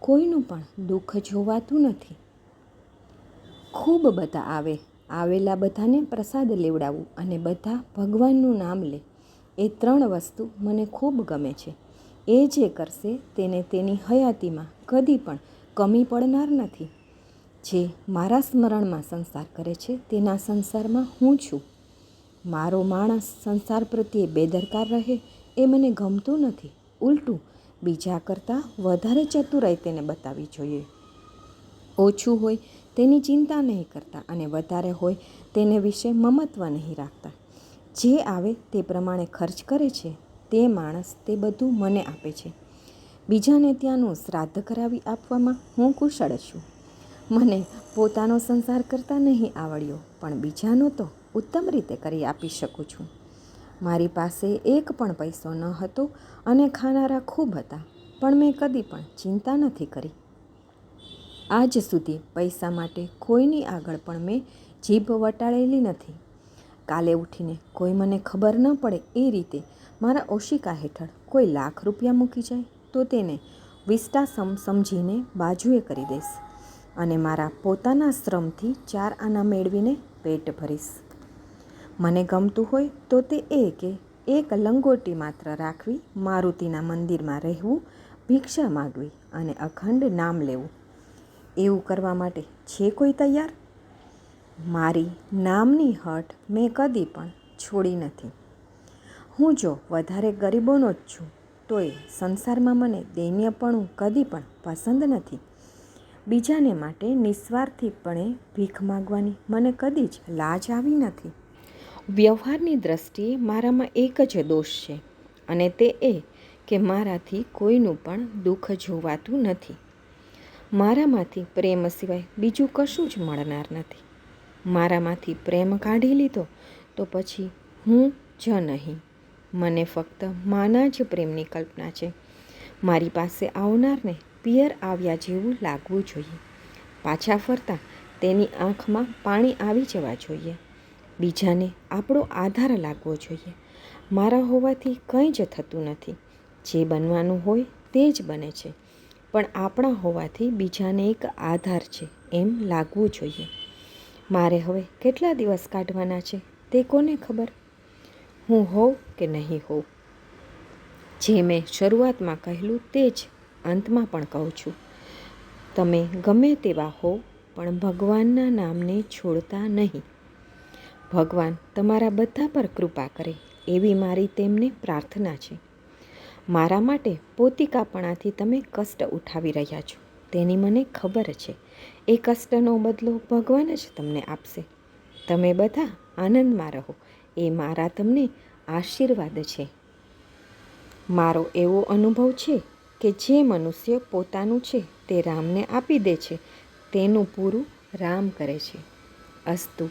કોઈનું પણ દુઃખ જોવાતું નથી. ખૂબ બધા આવે, આવેલા બધાને પ્રસાદ લેવડાવવું અને બધા ભગવાનનું નામ લે. એ ત્રણ વસ્તુ મને ખૂબ ગમે છે. એ જે કરશે તેને તેની હયાતીમાં કદી પણ કમી પડનાર નથી. જે મારા સ્મરણમાં સંસાર કરે છે તેના સંસારમાં હું છું. મારો માણસ સંસાર પ્રત્યે બેદરકાર રહે એ મને ગમતું નથી. ઉલટું બીજા કરતાં વધારે ચતુરાઈ તેને બતાવવી જોઈએ. ઓછું હોય તેની ચિંતા નહીં કરતા અને વધારે હોય તેને વિશે મમત્વ નહીં રાખતા. જે આવે તે પ્રમાણે ખર્ચ કરે છે, તે માણસ તે બધું મને આપે છે. બીજાને ત્યાંનું શ્રાદ્ધ કરાવી આપવામાં હું કુશળ છું. મને પોતાનો સંસાર કરતાં નહીં આવડ્યો, પણ બીજાનો તો ઉત્તમ રીતે કરી આપી શકું છું. મારી પાસે એક પણ પૈસો ન હતો અને ખાનારા ખૂબ હતા, પણ મેં કદી પણ ચિંતા નથી કરી. આજ સુધી પૈસા માટે કોઈની આગળ પણ મેં જીભ વટાળેલી નથી. કાલે ઉઠીને કોઈ મને ખબર ન પડે એ રીતે મારા ઓશિકા હેઠળ કોઈ લાખ રૂપિયા મૂકી જાય, તો તેને વિસ્ટા સમ સમજીને બાજુએ કરી દઈશ અને મારા પોતાના શ્રમથી ચાર આના મેળવીને પેટ ભરીશ. મને ગમતું હોય તો તે એ કે એક લંગોટી માત્ર રાખવી, મારુતિના મંદિરમાં રહેવું, ભિક્ષા માગવી અને અખંડ નામ લેવું. એવું કરવા માટે છે કોઈ તૈયાર? મારી નામની હઠ મેં કદી પણ છોડી નથી. હું જો વધારે ગરીબોનો જ છું, તોય સંસારમાં મને દૈન્યપણું કદી પણ પસંદ નથી. બીજાને માટે નિસ્વાર્થીપણે ભીખ માગવાની મને કદી જ લાજ આવી નથી. વ્યવહારની દ્રષ્ટિએ મારામાં એક જ દોષ છે, અને તે એ કે મારાથી કોઈનું પણ દુઃખ જોવાતું નથી. મારામાંથી પ્રેમ સિવાય બીજું કશું જ મળનાર નથી. મારામાંથી પ્રેમ કાઢી લીધો તો પછી હું જ નહીં. મને ફક્ત માના જ પ્રેમની કલ્પના છે. મારી પાસે આવનારને પિયર આવ્યા જેવું લાગવું જોઈએ. પાછા ફરતા તેની આંખમાં પાણી આવી જવા જોઈએ. બીજાને આપણો આધાર લાગવો જોઈએ. મારા હોવાથી કંઈ જ થતું નથી. જે બનવાનું હોય તે જ બને છે. પણ આપણા હોવાથી બીજાને એક આધાર છે એમ લાગવું જોઈએ. મારે હવે કેટલા દિવસ કાઢવાના છે તે કોને ખબર? હું હોઉં કે નહીં હોઉં? જે મેં શરૂઆતમાં કહેલું તે જ અંતમાં પણ કહું છું. તમે ગમે તેવા હો પણ ભગવાનના નામને છોડતા નહીં. ભગવાન તમારા બધા પર કૃપા કરે, એવી મારી તેમને પ્રાર્થના છે. મારા માટે પોતિકાપણાથી તમે કષ્ટ ઉઠાવી રહ્યા છો, તેની મને ખબર છે. એ કષ્ટનો બદલો ભગવાન જ તમને આપશે. તમે બધા આનંદમાં રહો, એ મારા તમને આશીર્વાદ છે. મારો એવો અનુભવ છે કે જે મનુષ્ય પોતાનું છે તે રામને આપી દે છે, તેનું પૂરું રામ કરે છે. અસ્તુ